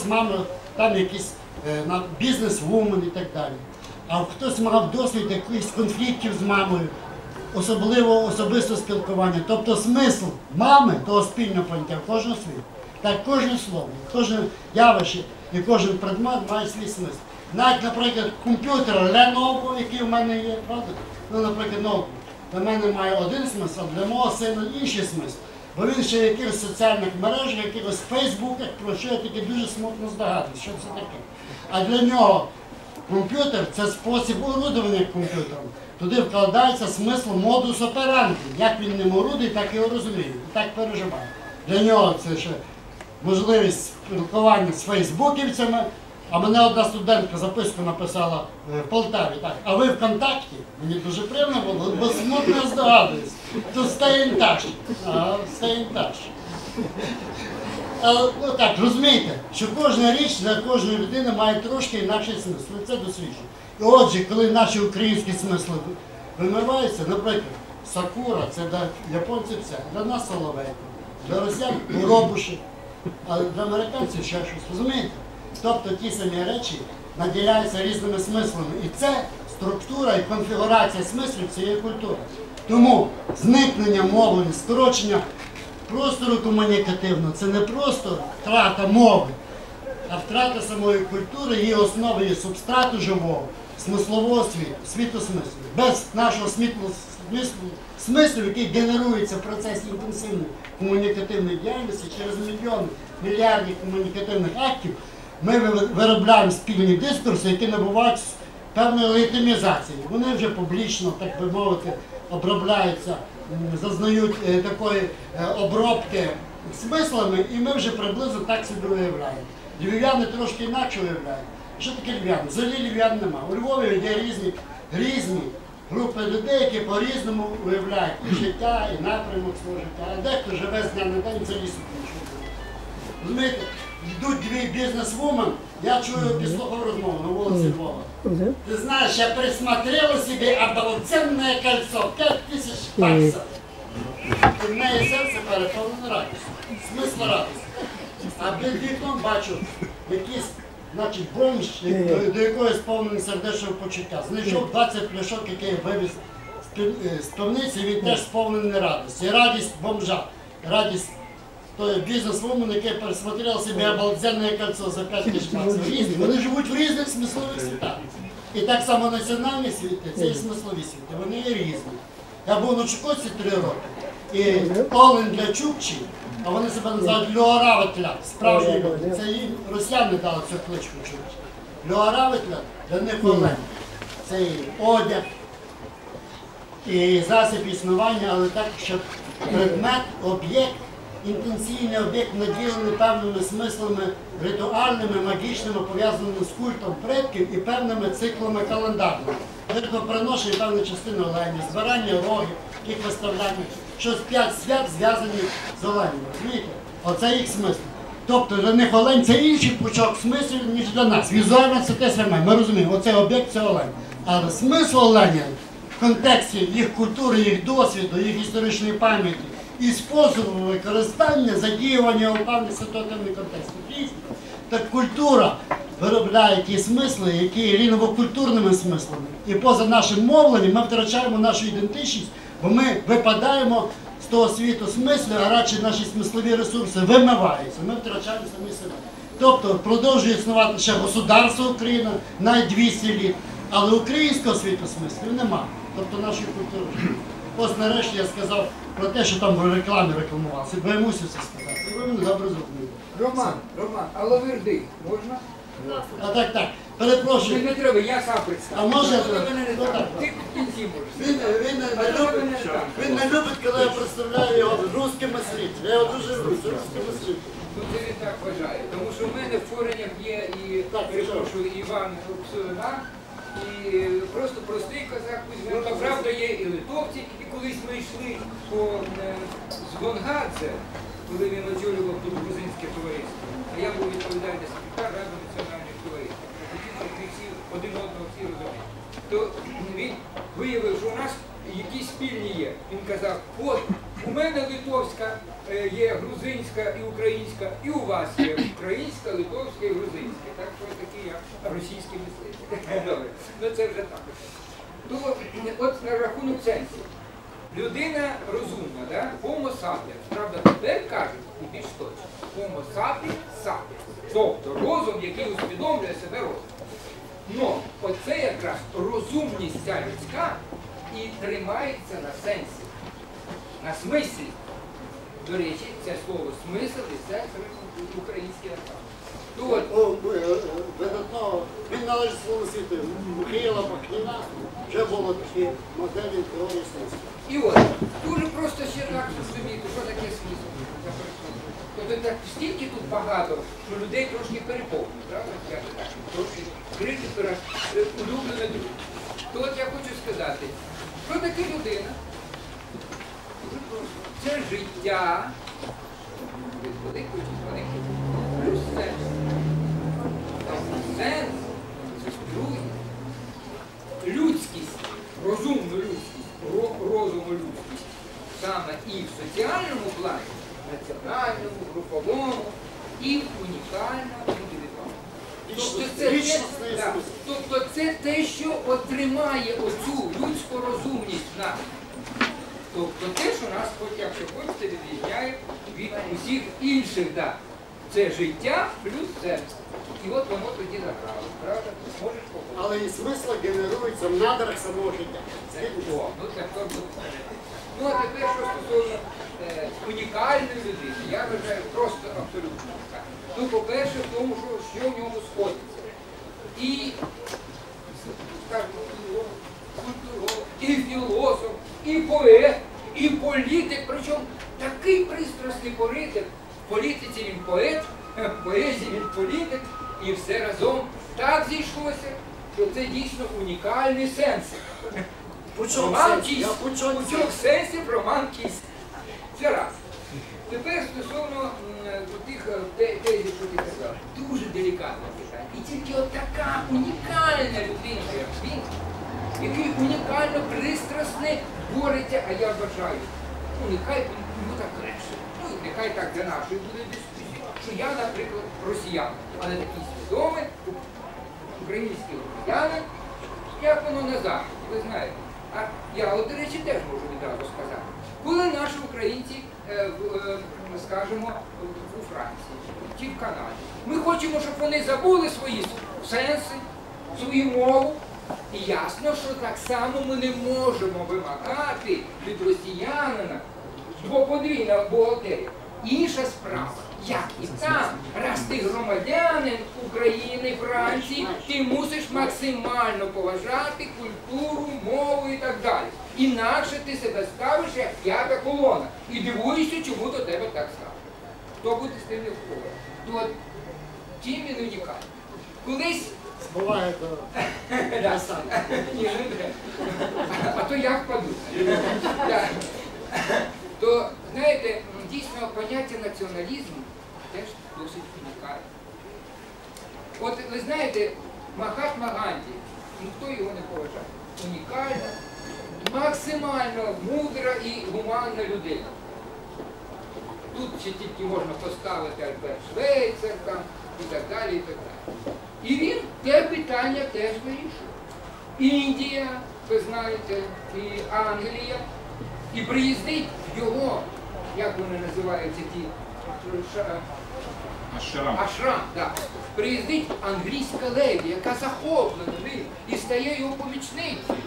когось мама там якийсь е, бізнес-вумен і так далі. А хтось мав досвід якихось конфліктів з мамою, особливо особисте спілкування. Тобто смисл мами того спільного поняття кожного свій. Так кожне слово, кожне явище і кожен предмет має свій смисл. Навіть, наприклад, комп'ютер Lenovo, який в мене є, правда? Ну, наприклад, ноутбук. Для мене має один смисл, для мого сина інший смисл. Бо він в якихось соціальних мережах, якихось фейсбуках, про що я таки дуже смутно здогадуюсь, що це таке. А для нього комп'ютер це спосіб орудування комп'ютером. Туди вкладається смисл модус операнди. Як він ним орудує, так і розуміє, і так переживає. Для нього це ще можливість спілкування з фейсбуківцями. А мене одна студентка записку написала е, в Полтаві, так, а ви ВКонтакті? Мені дуже приємно було, бо смутно здогадуюсь. То in touch. Ага, in touch. Але, ну так, розумієте, що кожна річ для кожної людини має трошки інакший смисл. Це досліджено. І отже, коли наші українські смисли вимиваються, наприклад, сакура це для японців це, для нас соловейко, для росіян горобуші, а для американців ще щось. Розумієте? Тобто ті самі речі наділяються різними смислами. І це структура і конфігурація смислів цієї культури. Тому зникнення мовлення, скорочення простору комунікативного це не просто втрата мови, а втрата самої культури, її основи, субстрату живого, смислового світу, світу. Без нашого смислу, смислу, який генерується в процесі інтенсивної комунікативної діяльності через мільйони, мільярдів комунікативних актів, ми виробляємо спільні дискурси, які набувають певної легітимізації. Вони вже публічно, так би мовити, обробляються, зазнають е, такої е, обробки смислами, і ми вже приблизно так собі уявляємо. Львів'яни трошки інакше уявляють. Що таке львів'яни? Взагалі львів'ян нема. У Львові є різні, різні групи людей, які по-різному уявляють і життя, і напрямок свого життя. А дехто живе з дня на день за лісу. Розумієте, йдуть дві бізнес-вумен, я чую, підслухав розмову на вулиці Львова. Ты знаешь, я присмотрела себе обалденное кольцо, пять тысяч баксов. І в неї серце переповнене радістю. Смисл радості. А під вікном бачу якийсь, значить, бомж, до, якої сповнений сердечного почуття. Знайшов 20 пляшок, які я вивіз з пів- е, з пивниці, він теж сповнений радості. І радість бомжа, радість бізнес-вумен, який пересмотрел себе обалденне кольцо за 5 тисяч баксів. Різні. Вони живуть в різних смислових світах. І так само національні світи, це і смислові світи, вони є різні. Я був на Чукотці три роки. І Олен для Чукчі, а вони себе називають Льоаравитля, справжній люди. Це їм росіяни дали цю кличку Чукчі. Льоаравитля для них Олен. Це і одяг, і засіб існування, але так, щоб предмет, об'єкт, інтенційний об'єкт наділений певними смислами ритуальними, магічними, пов'язаними з культом предків і певними циклами календарними. Жертвоприношення певної частини оленів, збирання рогів, їх виставляння, що п'ять свят зв'язані з оленями. Розумієте? Оце їх смисл. Тобто для них олень це інший пучок смислів, ніж для нас. Візуально це те саме. Ми розуміємо, оцей об'єкт це олень. Але смисл оленя в контексті їх культури, їх досвіду, їх історичної пам'яті і способу використання, задіювання у певний ситуативний контекст. Різні. Так культура виробляє ті смисли, які є рівновокультурними смислами. І поза нашим мовленням ми втрачаємо нашу ідентичність, бо ми випадаємо з того світу смислів, а радше наші смислові ресурси вимиваються. Ми втрачаємо самі себе. Тобто продовжує існувати ще государство Україна навіть 200 літ, але українського світу смислів нема. Тобто нашої культури. Ось нарешті я сказав про те, що там в рекламі рекламувався, бо я мусив це сказати. І ви мене добре зрозуміли. Роман, Роман, а лаверди можна? А так, так, перепрошую. не треба, я сам представлю. А може, Ну, ви мене не ну, так. так. Ти в кінці можеш. Він, він, не любить, він не любить, коли я представляю його русським мислителем. Я його дуже люблю, це русський мислитель. Ну це він так вважає. Тому що в мене в твореннях є і Так, перепрошую Іван Ксуна, і просто простий козак Кузьменко. Правда, є і литовці, і колись ми йшли по Звонгадзе, з Гонгадзе, коли він очолював тут грузинське товариство. А я був відповідальний секретар Ради національних товариств. Один одного всі розуміють. То він виявив, що у нас якісь спільні є. Він казав, от у мене литовська е, є грузинська і українська, і у вас є українська, литовська. і грузинське. Так що такі я російські мислителі. Добре, ну це вже так. То от на рахунок сенсів. Людина розумна, да? Homo sapiens. Правда, тепер кажуть, і більш точно, Homo sapiens sapiens. Тобто розум, який усвідомлює себе розум. Но оце якраз розумність ця людська і тримається на сенсі, на смислі. До речі, це слово смисл і сенс український архав. То от, О, е, Видатно, він належить своєму світу. Михайла Бахніна вже було такі моделі теорії сенсу. І от, дуже просто ще так зрозуміти, що таке смисл. Тобто так стільки тут багато, що людей трошки переповнює, правда? Я так, трошки критика е, улюблене друге. То от я хочу сказати, що таке людина? Це життя. Від великої чи. Плюс сенс. Сенс, людськість, розумну людськість, ро- розуму людськість, саме і в соціальному плані, національному, груповому, і в унікальному індивідуальному. Тобто тобто це те, що отримає оцю людську розумність нас. Тобто те, що нас, хоч якщо хочете, відрізняє від усіх інших дат. Це життя плюс сенс. І от воно тоді заграло. Правда? Можеш погодитися? Але і смисл генерується в надрах самого життя. О, ну це хто буде. Ну а тепер, що стосовно е, унікальної людини, я вважаю просто абсолютно так. Ну, по-перше, в тому, що, що в ньому сходиться. І, скажімо, культуролог, і філософ, і поет, і політик, причому такий пристрасний політик. В політиці він поет, в поезії він політик, і все разом так зійшлося, що це дійсно унікальний сенс. Роман. Кість. Пучок Пучок сенсів, Роман Кість. Це раз. Тепер стосовно тих е, тезів, що ти казав, дуже делікатне питання. І тільки от така унікальна людина, як він, який унікально пристрасне бореться, а я вважаю, ну нехай йому так легше. Ну і нехай так для нашої буде дискусії, що я, наприклад, росіянин, але такий свідомий український громадянин, як воно на заході, ви знаєте. А я, от, до речі, теж можу відразу сказати. Коли наші українці, е, е, скажімо, у Франції чи в Канаді, ми хочемо, щоб вони забули свої сенси, свою мову. Ясно, що так само ми не можемо вимагати від росіянина двоподвійна бухгалтерія. Інша справа, як і там, раз ти громадянин України, Франції, ти мусиш максимально поважати культуру, мову і так далі. Інакше ти себе ставиш як п'ята колона. І дивуєшся, чому до тебе так ставить. Хто буде з тим не входить? То от чим він унікальний? Колись Буває до Да. Ні, не треба. А то я впаду. То, знаєте, дійсно поняття націоналізму теж досить унікальне. От ви знаєте, Махатма Ганді, ніхто його не поважає. Унікальна, максимально мудра і гуманна людина. Тут ще тільки можна поставити Альберт Швейцер там, і так далі, і так далі. І він те питання теж вирішує. Індія, ви знаєте, і Англія. І приїздить в його, як вони називаються ті Ашрам. Ашрам, так. Приїздить англійська леді, яка захоплена ним і стає його помічницею.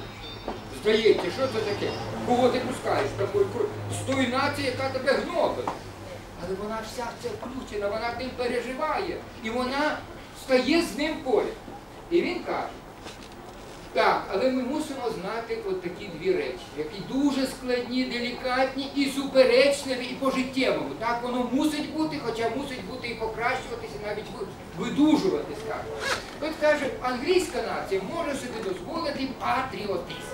Здається, що це таке? Кого ти пускаєш такої кру- з тої нації, яка тебе гнобить. Але вона вся в це включена, вона тим переживає. І вона стає з ним поряд. І він каже, так, але ми мусимо знати от такі дві речі, які дуже складні, делікатні і суперечливі, і пожиттєвому. Так воно мусить бути, хоча мусить бути і покращуватися, навіть ви- видужувати, скажімо. От каже, англійська нація може собі дозволити патріотизм.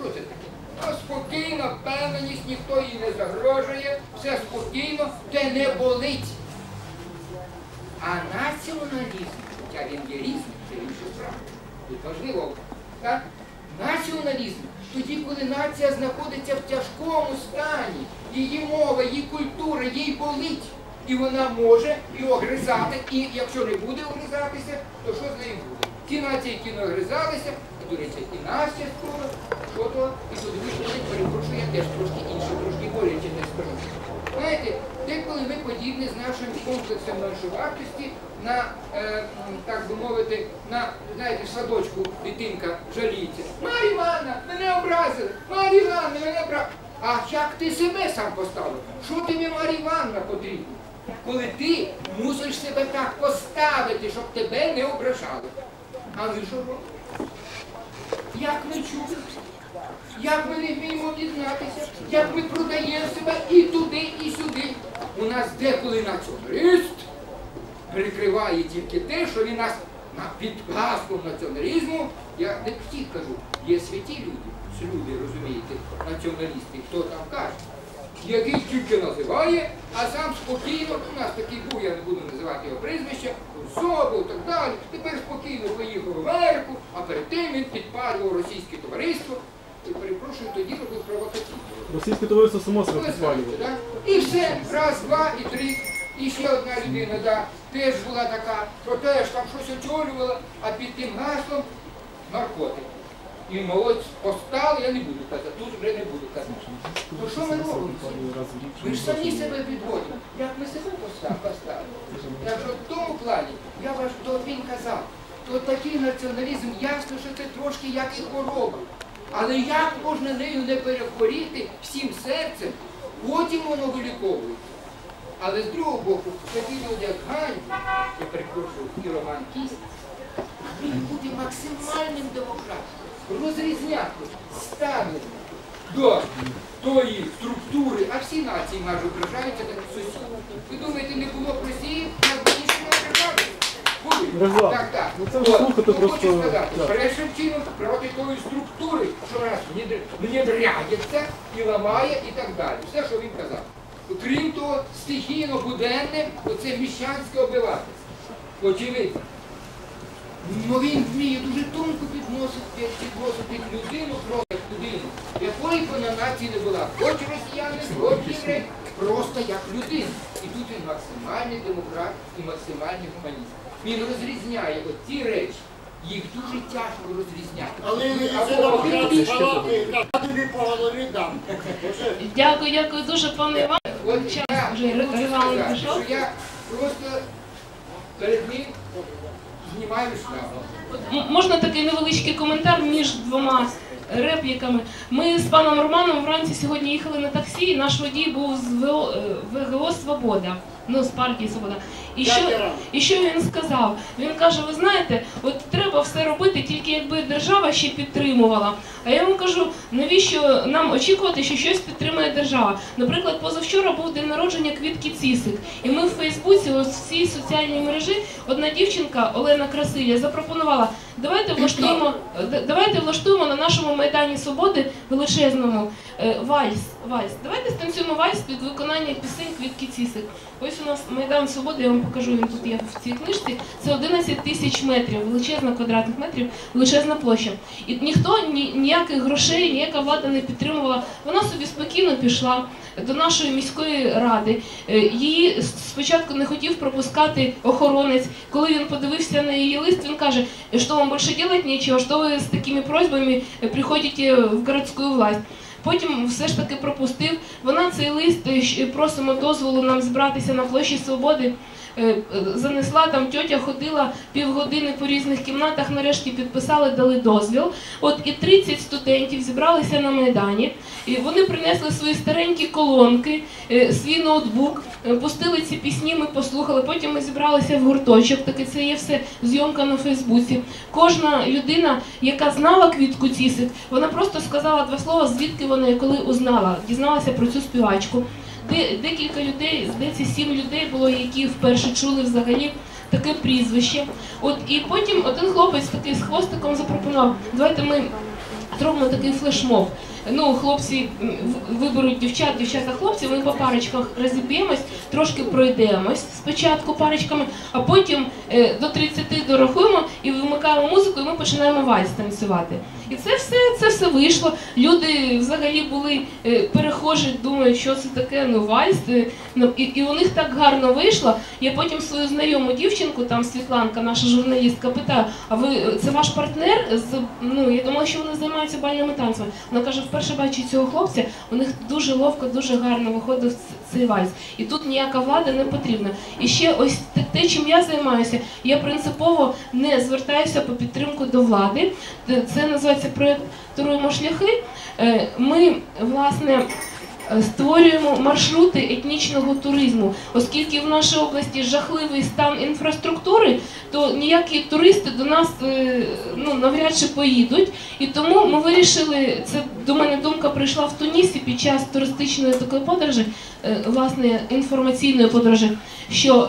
Що це таке? Ну, спокійно, впевненість, ніхто їй не загрожує, все спокійно, те не болить. А націоналізм, хоча він є різним, це інша справа. Тут важливо, так? Націоналізм тоді, коли нація знаходиться в тяжкому стані, її мова, її культура, їй болить. І вона може і огризати, і якщо не буде огризатися, то що з нею буде? Ті нації, які не огризалися, до речі, і нас частково, що то, і туди виходить, перепрошую, я теж трошки інше, трошки боляче не скажу. Знаєте, деколи ми подібні з нашим комплексом меншовартості на, е, так би мовити, на, знаєте, садочку дитинка жаліється. Марія Івановна, мене образили! Марія Івановна, мене образили! А як ти себе сам поставив? Що тобі Марія Івановна потрібна? Коли ти мусиш себе так поставити, щоб тебе не ображали. А ми що робимо? Як ми чули? Як ми не вміємо об'єднатися, як ми продаємо себе і туди, і сюди. У нас деколи націоналіст прикриває тільки те, що він нас на під гаслом націоналізму, я не всіх кажу, є святі люди, люди, розумієте, націоналісти, хто там каже, який тільки називає, а сам спокійно, у нас такий був, я не буду називати його прізвище, Собол і так далі, тепер спокійно поїхав в Америку, а перед тим він підпалював російське товариство. І перепрошую, тоді робив провокаційно. Російське товариство само себе Ви да? І все, раз, два і три. І ще одна людина, да, теж була така, що теж там щось очолювала, а під тим гаслом наркотик. І молодь постали, я не буду казати, тут вже не буду казати. То що ми робимо? Ми ж самі себе підводимо. Як ми себе поставили? Так що в тому плані, я ваш він казав, то такий націоналізм, ясно, що це трошки як і хвороба. Але як можна нею не перехворіти всім серцем, потім воно виліковується. Але з другого боку, такі люди, як Гань, я перепрошую, і Роман Кість, повинні бути максимальним демократом, розрізняти ставлення до тої структури, а всі нації майже ображаються так сусідів. Ви думаєте, не було б Росії, Були. Так, так. Ну, це вже слухати ну, просто, Хочу сказати, так. першим чином проти тої структури, що раз внедряється і ламає і так далі. Все, що він казав. Крім того, стихійно буденне, оце міщанське обивательство. Очевидно. Ну він вміє дуже тонко підносити, підносити людину проти людину, якої б вона нації не була. Хоч росіяни, хоч євреї, просто як людина. І тут він максимальний демократ і максимальний гуманіст. Він розрізняє от ці речі. Їх дуже тяжко розрізняти. Але більш- палати, я тобі по голові дам. Дякую, дякую дуже, пане Іван. От Час я вже Іван сказати, пішов. що я просто перед ним знімаю шляпу. Можна такий невеличкий коментар між двома репліками. Ми з паном Романом вранці сьогодні їхали на таксі, і наш водій був з е, ВГО Свобода. Ну, з партії Свобода. І що, і що він сказав? Він каже: ви знаєте, от треба все робити, тільки якби держава ще підтримувала. А я йому кажу, навіщо нам очікувати, що щось підтримує держава? Наприклад, позавчора був день народження квітки Цісик, і ми в Фейсбуці, ось в цій соціальній мережі, одна дівчинка Олена Красиля запропонувала. Давайте влаштуємо, давайте влаштуємо на нашому майдані свободи величезному е, вальс. Вальс. Давайте станцюємо вальс під виконання пісень квітки Цісик. Ось у нас майдан свободи, я вам покажу, він тут є в цій книжці. Це 11 тисяч метрів, величезна квадратних метрів, величезна площа. І ніхто ні, ніяких грошей, ніяка влада не підтримувала. Вона собі спокійно пішла до нашої міської ради. Е, Її спочатку не хотів пропускати охоронець. Коли він подивився на її лист, він каже, що вам більше робити нічого, що ви з такими просьбами е, приходите в городську власть. Потім все ж таки пропустив. Вона цей лист е, просимо дозволу нам збиратися на площі Свободи. Е, Занесла там тьотя ходила півгодини по різних кімнатах. Нарешті підписали, дали дозвіл. От і 30 студентів зібралися на майдані. І вони принесли свої старенькі колонки, е, свій ноутбук, е, пустили ці пісні. Ми послухали. Потім ми зібралися в гурточок. Таке це є все зйомка на Фейсбуці. Кожна людина, яка знала квітку Цісик, вона просто сказала два слова, звідки вона і коли узнала, дізналася про цю співачку. Де, декілька людей, здається, сім людей було, які вперше чули взагалі таке прізвище. От і потім один хлопець такий з хвостиком запропонував, давайте ми зробимо такий флешмоб. Ну, хлопці виберуть дівчат, дівчата хлопці, ми по парочках розіб'ємось, трошки пройдемось спочатку парочками, а потім е, до 30 дорахуємо і вимикаємо музику, і ми починаємо вальс танцювати. І це все, це все вийшло. Люди взагалі були е, перехожі, думають, що це таке, ну вальс. е, ну, і, у них так гарно вийшло. Я потім свою знайому дівчинку, там Світланка, наша журналістка, питаю: а ви це ваш партнер? Ну я думала, що вони займаються бальними танцями. Вона каже, вперше бачу цього хлопця, у них дуже ловко, дуже гарно виходив цей вальс. І тут ніяка влада не потрібна. І ще ось те, чим я займаюся, я принципово не звертаюся по підтримку до влади. Це- Це називається проєкт Туруємо шляхи. Е, Ми власне. Е, Створюємо маршрути етнічного туризму, оскільки в нашій області жахливий стан інфраструктури, то ніякі туристи до нас е, ну навряд чи поїдуть. І тому ми вирішили, це до мене думка прийшла в Тунісі під час туристичної такої подорожі, е, власне інформаційної подорожі, що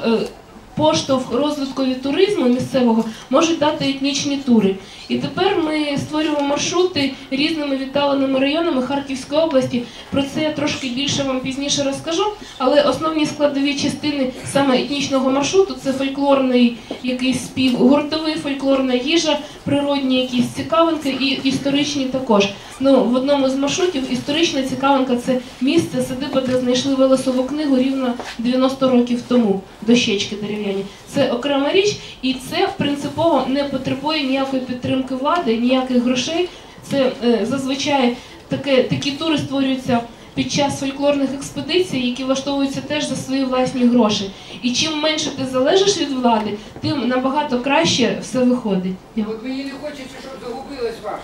поштовх розвиткові туризму місцевого можуть дати етнічні тури. І тепер ми створюємо маршрути різними віддаленими районами Харківської області. Про це я трошки більше вам пізніше розкажу. Але основні складові частини саме етнічного маршруту це фольклорний якийсь спів, гуртовий фольклорна їжа, природні якісь цікавинки і історичні також. Ну в одному з маршрутів історична цікавинка це місце садиба, де знайшли велесову книгу рівно 90 років тому. Дощечки дерев'яні. Це окрема річ, і це принципово не потребує ніякої підтримки влади, ніяких грошей. Це е, зазвичай таке, такі тури створюються під час фольклорних експедицій, які влаштовуються теж за свої власні гроші. І чим менше ти залежиш від влади, тим набагато краще все виходить. От мені не хочеться, щоб загубилась ваша.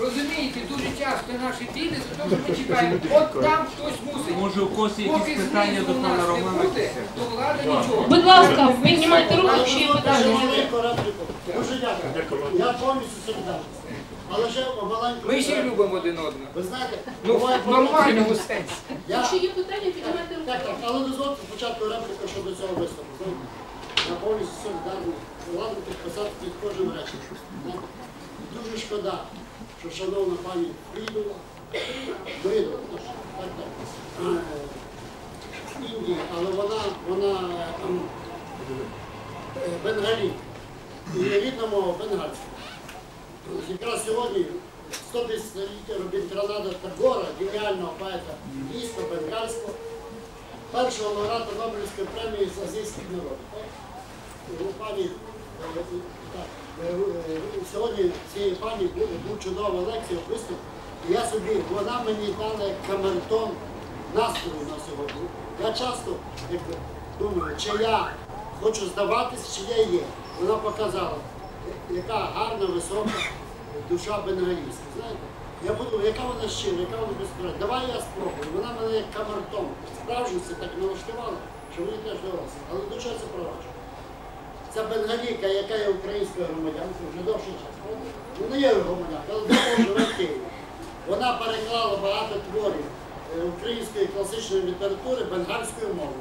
Розумієте, дуже часто наші діти, за те, що ми чекаємо, от там хтось мусить. Може, у когось якісь питання до пана Романа? буде, то влада нічого. Будь ласка, піднімайте руку, якщо є питання. Дуже дякую. Я повністю солідарний. Але ще маленьку. Ми ще любимо один одного. Ви знаєте, Ну, буває в нормальному сенсі. Якщо є питання, піднімайте руку. Так, так, але дозвольте спочатку репліку щодо цього виступу. Я повністю солідарний. Ладно підписати під кожним речем. Дуже шкода, що шановна пані Фрідова, так, е, Індії, але вона, вона е, е, бенгалі. І рідна мова. Якраз сьогодні 110-ліття Робінтранада Тагора, геніального поета дійсно бенгальського, першого лауреата Нобелівської премії з азійських народів. Пані, сьогодні цієї пані був, був чудова лекція, виступ. І я собі, вона мені дала як камертон настрою на сьогодні. Я часто якби, думаю, чи я хочу здаватись, чи я є. Вона показала, яка гарна, висока душа бенгалійська. Я буду, яка вона щира, яка вона безпосередня. Давай я спробую. Вона мене як камертон. Справжність так налаштувала, що мені теж вдалося. Але до чого це проваджу? Ця бенгалійка, яка є українською громадянкою, вже довший час. правда? Ну не є громадянка, але живе в Києві. Вона переклала багато творів е, української класичної літератури бенгальською мовою.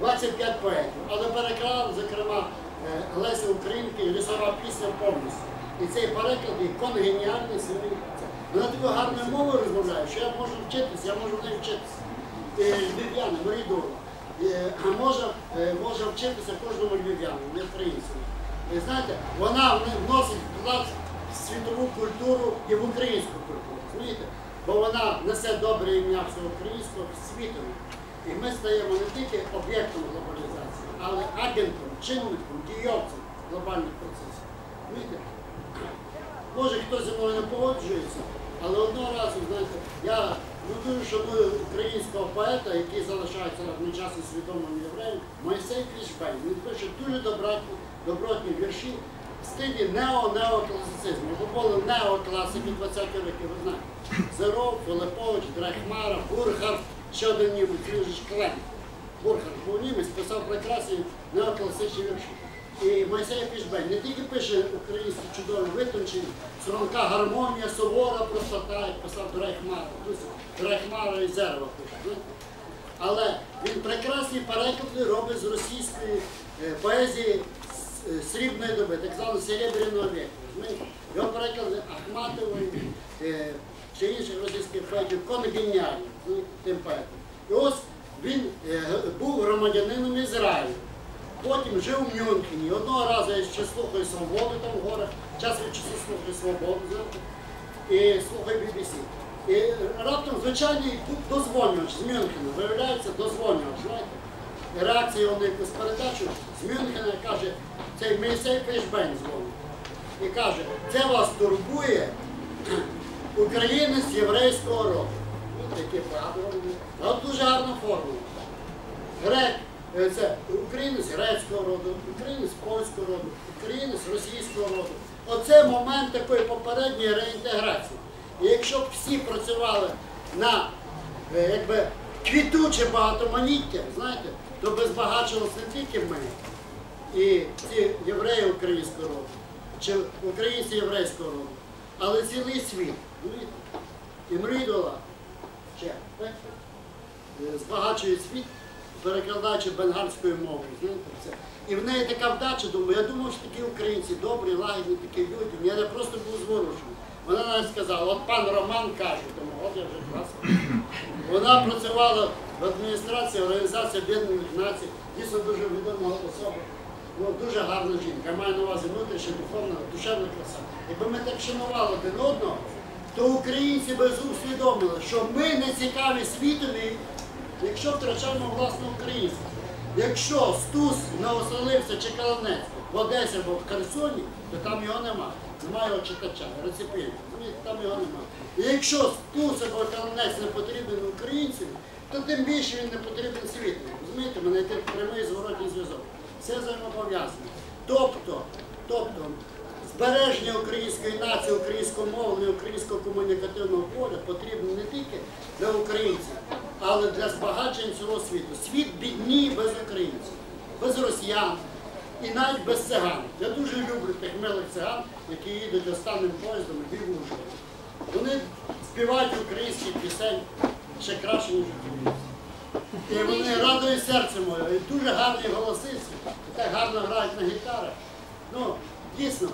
25 поетів, але переклав, зокрема, е, Леся Українки лісова пісня повністю. І цей переклад є конгеніальний сильний. Вона такою гарною мовою розмовляє, що я можу вчитися, я можу в неї вчитися. Е, Львів'яни, мої дури. Е, може, може вчитися кожному львів'яну, не українцю. Ви знаєте, вона вносить вклад в світову культуру і в українську культуру. Розумієте? Бо вона несе добре ім'я всього українського світові. І ми стаємо не тільки об'єктом глобалізації, але агентом, чинником, дійовцем глобальних процесів. Розумієте? Може хтось зі мною не погоджується, але одного разу, знаєте, я дуже шаную українського поета, який залишається одночасно свідомим євреєм, Мойсей Клішбей. Він пише дуже добротні, добротні вірші в стилі нео-неокласицизму. Бо були неокласики 20-х років, ви знаєте. Зеров, Филипович, Драхмара, Бурхард, ще один німець, Клен. Бурхард був німець, писав прекрасні неокласичні вірші. І Мойсей Фішбей не тільки пише українські чудові витончені, струнка гармонія, сувора простота, як писав Драйхмара. Драйхмара і Зерва пише. Але він прекрасні переклади робить з російської е, поезії е, срібної доби, так званого серебряного віку. Його переклади Ахматової, е, ще інших російських поетів, конгеніальних, ну, тим поетом. І ось він був громадянином Ізраїлю. Потім жив в Мюнхені. Одного разу я ще слухаю свободу там в горах, час від часу слухаю свободу і слухаю BBC. І раптом звичайний дозвонювач з Мюнхена, виявляється дозвонювач, знаєте. І реакція на якусь передачу з Мюнхена каже, цей Мейсей Фейшбейн дзвонить. І каже, це вас турбує українець єврейського роду. Ну, таке правило. От дуже гарна формула. Грек, це українець грецького роду, українець польського роду, українець російського роду. Оце момент такої попередньої реінтеграції. І якщо б всі працювали на е, якби, квітуче багатоманіття, знаєте, то би збагачувалися не тільки ми, і ці євреї українського роду, чи українці єврейського роду, але цілий світ. І мрідола ще е, збагачує світ, мовою. Знаєте, це. І в неї така вдача, думаю, я думав, що такі українці добрі, лагідні, такі люди. Я просто був зворушений. Вона навіть сказала, от пан Роман каже, тому от я вже класно. Вона працювала в адміністрації Організації Об'єднаних Націй, дійсно дуже відома особа. Ну, дуже гарна жінка. Я маю на увазі внутрішня, духовна, душевна краса. Якби ми так шанували один одного, то українці би усвідомили, що ми не цікаві світові, якщо втрачаємо власну українську. Якщо Стус не оселився чи Каланець в Одесі або в Херсоні, то там його немає. Немає його читача, реципієнта. Там його немає. І якщо Стус або Каланець не потрібен українцям, то тим більше він не потрібен світу. Розумієте, мене йде прямий зворотній зв'язок. Все взаємопов'язано. Тобто, тобто, збереження української нації, українського мовлення, українського комунікативного поля потрібно не тільки для українців, але для збагачення цього світу. Світ бідніє без українців, без росіян і навіть без циган. Я дуже люблю тих милих циган, які їдуть останнім поїздом і Ужгород. Вони співають українських пісень ще краще, ніж українці. І вони радують серце моє, і дуже гарні голоси, і так гарно грають на гітарах. Ну, дійсно,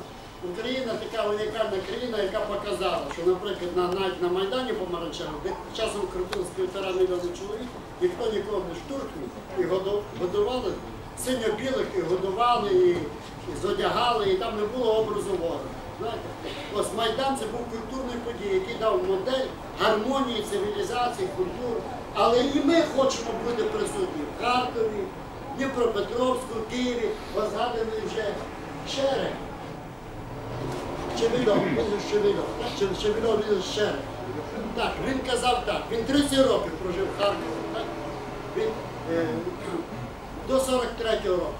Україна така унікальна країна, яка показала, що, наприклад, на, навіть на Майдані Помаранчевому, де часом крутилось півтора мільйона чоловік, ніхто нікого не штурхнув і годували синьо-білих, і годували, і, і зодягали, і там не було образу ворога. Знаєте? Ось Майдан це був культурний подій, який дав модель гармонії, цивілізації, культури. Але і ми хочемо бути присутні в Харкові, Дніпропетровську, Києві, вас вже Шерек. Чевільов, так? Чевільов він з Шерек. Так, він казав так, він 30 років прожив в Харкові, так? Він е, до 43-го року.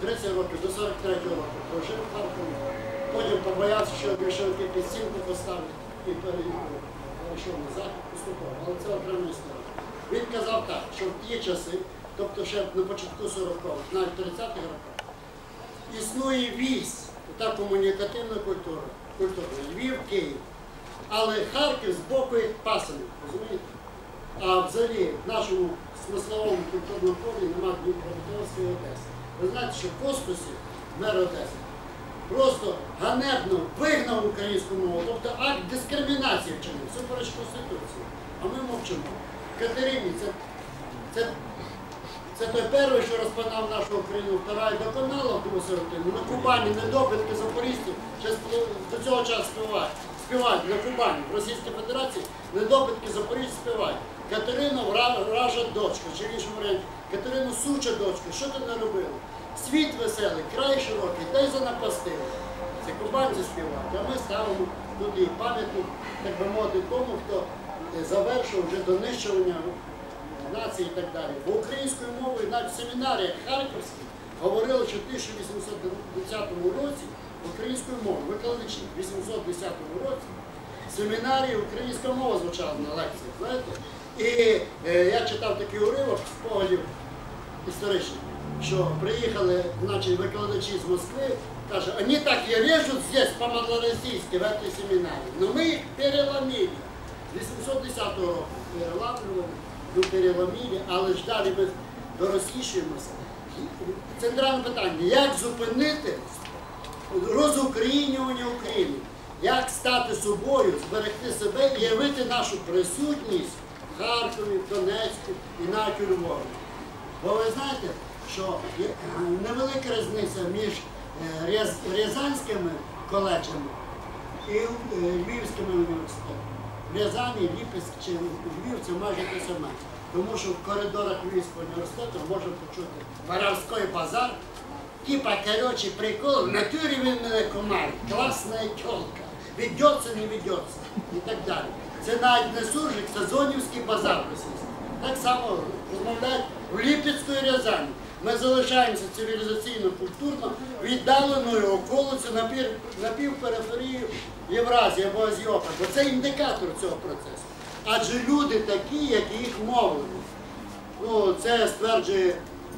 30 років, до 43-го року прожив в Харкові. Потім побоявся, що більшовики під стінку поставили і. Перейшов на захід, поступав. Але це окрема історія. Він казав так, що в ті часи, тобто ще на початку 40-х, навіть 30-х роках, існує вісь, та комунікативна культура, культура Львів, Київ. Але Харків з боку як пасенок, розумієте? А взагалі в нашому смисловому культурному полі немає Дніпропетровської Одеси. Ви знаєте, що Костусів, мер Одеси, просто ганебно вигнав українську мову, тобто акт дискримінації вчинив, супереч Конституції. А ми мовчимо. Катерині, це, це, це той перший, що розпинав нашу Україну, втора і доконала в тому сиротину. На Кубані недобитки запорізьці до цього часу співають. Співають на Кубані, в Російській Федерації недобитки запорізьці співають. Катерина вража дочка, чи в іншому варіанті, Катерину суча дочка, що ти не робила? Світ веселий, край широкий, дай занапастили. Це кубанці співають, а ми ставимо тут і пам'ятник, так би мовити, тому, хто е, завершив вже донищування нації і так далі. Бо українською мовою навіть в семінаріях Харківських говорили, що в 1810 році українською мовою, викладачі в 810 році семінарії українська мова звучала на лекціях, знаєте? І е, я читав такий уривок спогадів історичних, що приїхали значить, викладачі з Москви, каже, вони так і режуть здесь по-малоросійськи в этой семінарії. Но ми їх переломили. З 810 року переламлювали, ну переломили, але ж далі ми доросійшуємося. Центральне питання, як зупинити розукраїнювання України? як стати собою, зберегти себе і явити нашу присутність в Харкові, в Донецьку і навіть у. Бо ви знаєте, що невелика різниця між е, Рязанськими коледжами і е, Львівськими університетами. В Рязані, Ліпецьк чи Львів це майже те саме. Тому що в коридорах Львівського університету можна почути воровський базар, типа, короче, прикол, в натурі він мене комар, класна тёлка, ведеться, не ведеться і так далі. Це навіть не суржик, це зонівський базар російський. Так само розмовляють в Ліпецької Рязані. Ми залишаємося цивілізаційно культурно віддаленою околицю на на півпериферію Євразії або Азіопа, бо це індикатор цього процесу. Адже люди такі, як і їх мовлення. Ну, це стверджує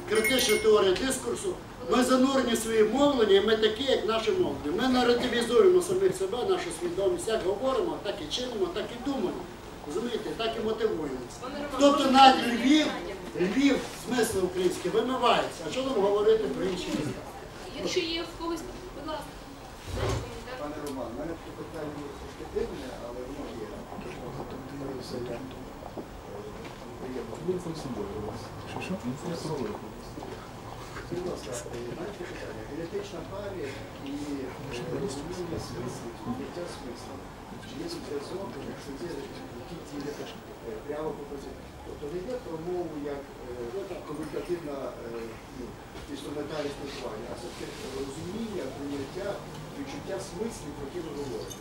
критична теорія дискурсу. Ми занурені свої мовлення, і ми такі, як наше мовлення. Ми наративізуємо самих себе, нашу свідомість, як говоримо, так і чинимо, так і думаємо. Розумієте, так і мотивуємося. Тобто навіть Львів, Львів, смисл український, вимивається. А що нам говорити про інші міста? Якщо є в когось, будь ласка. Пане Роман, у мене питання трошки дивне, але воно є. Е, е? Генетична парія і е, розуміння смислів, відчуття смислу. Чи є зв'язок, якщо є які діти е, прямо по позиції? Тобто не йде про мову як е, комунікативна е, інструментальне спілкування, а все-таки розуміння, прийняття, відчуття смислів, про які ви говорите.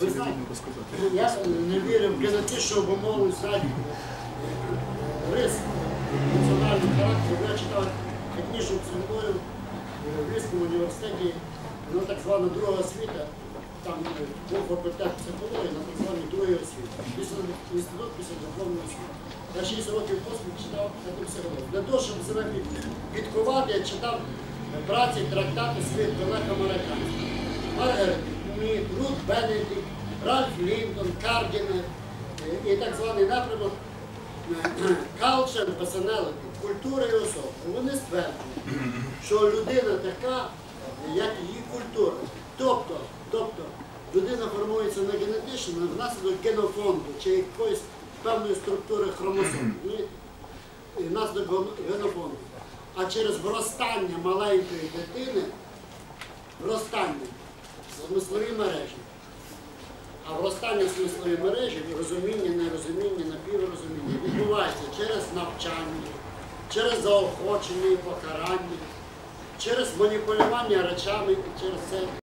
Ви знаєте, я не вірю в генетичну обумовленість навіть рис національного характеру. Я читав технічну психологію в Львівському університеті, ну так звана друга освіта, там е, був факультет психології на так званій другій освіті. Після інститут після духовної освіти. Я 6 років поспіль читав психологію. Для того, щоб себе під- підкувати, я читав праці, трактати своїх колег американців. Маргарет Мід, Рут Бенедикт, Ральф Лінтон, Кардінер і так званий напрямок Culture Personality, культура і особа. Вони стверджують, що людина така, як її культура. Тобто, тобто людина формується не генетично, а внаслідок генофонду чи якоїсь певної структури хромосом. І внаслідок генофонду. А через вростання маленької дитини вростання смислові мережі. А вростання в смислові мережі, розуміння, нерозуміння, напіврозуміння відбувається через навчання, через заохочення і покарання, через маніпулювання речами і через це